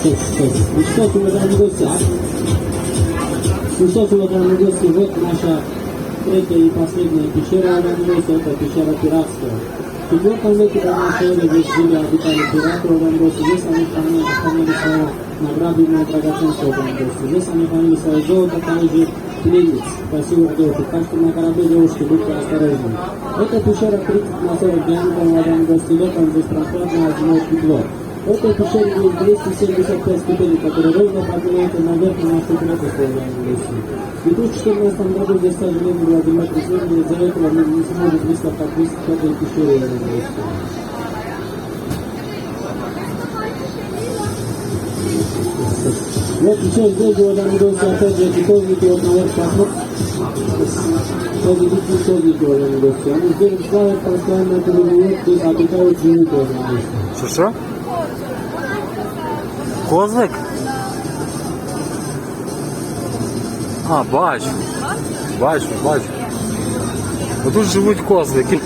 стоп, стоп. Ну что, уважаемые гости, а? Ну что, уважаемые гости, вот наша третья и последняя пещера, уважаемые гости, это пещера пиратская. В четвертом веке до нашей эры здесь жили обитали пираты, уважаемые гости. Здесь они хранили, хранили свое награбленное драгоценство, уважаемые гости. Здесь они хранили свое золото, также пленниц, красивых девушек. Так что на корабле девушки будьте осторожны. Эта пещера 30 на 40 диаметром, уважаемые гости, летом здесь пространно одинокий двор. В пещере есть 275 ступеней, которые ровно поднимаются на нашу крепость, уважаемые гости. В 2014 году здесь, к сожалению, было землетрясение, из-за этого мы не сможем близко подпустить к этой пещере, уважаемые гости. Вот еще здесь, уважаемые гости, опять же, эти козники вот наверх пахнут. Позитивные козники, уважаемые гости. Они здесь плавают постоянно, это живут, здесь обитают, живут, уважаемые гости. Козлик? А, бачу. Бачу, бачу. Отут живуть козлики.